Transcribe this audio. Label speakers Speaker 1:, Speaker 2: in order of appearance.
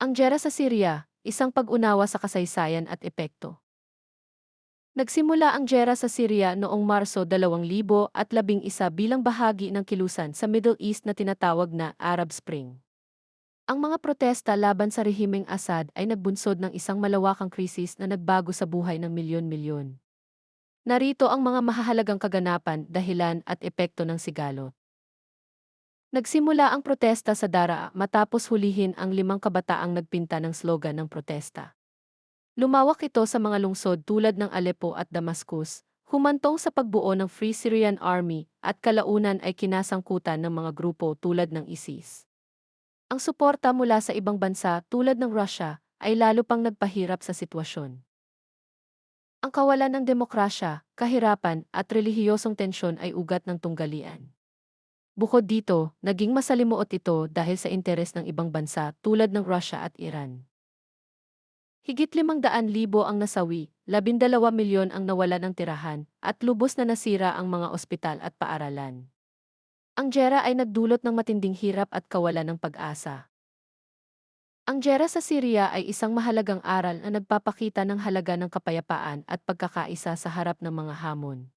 Speaker 1: Ang gera sa Syria, isang pag-unawa sa kasaysayan at epekto. Nagsimula ang gera sa Syria noong Marso 2011 bilang bahagi ng kilusan sa Middle East na tinatawag na Arab Spring. Ang mga protesta laban sa rehimeng Assad ay nagbunsod ng isang malawakang krisis na nagbago sa buhay ng milyon-milyon. Narito ang mga mahahalagang kaganapan, dahilan at epekto ng sigalot. Nagsimula ang protesta sa Daraa matapos hulihin ang limang kabataang nagpinta ng slogan ng protesta. Lumawak ito sa mga lungsod tulad ng Aleppo at Damascus, humantong sa pagbuo ng Free Syrian Army at kalaunan ay kinasangkutan ng mga grupo tulad ng ISIS. Ang suporta mula sa ibang bansa tulad ng Russia ay lalo pang nagpahirap sa sitwasyon. Ang kawalan ng demokrasya, kahirapan at relihiyosong tensyon ay ugat ng tunggalian. Bukod dito, naging masalimuot ito dahil sa interes ng ibang bansa tulad ng Russia at Iran. Higit 500,000 ang nasawi, 12 milyon ang nawala ng tirahan, at lubos na nasira ang mga ospital at paaralan. Ang gera ay nagdulot ng matinding hirap at kawalan ng pag-asa. Ang gera sa Syria ay isang mahalagang aral na nagpapakita ng halaga ng kapayapaan at pagkakaisa sa harap ng mga hamon.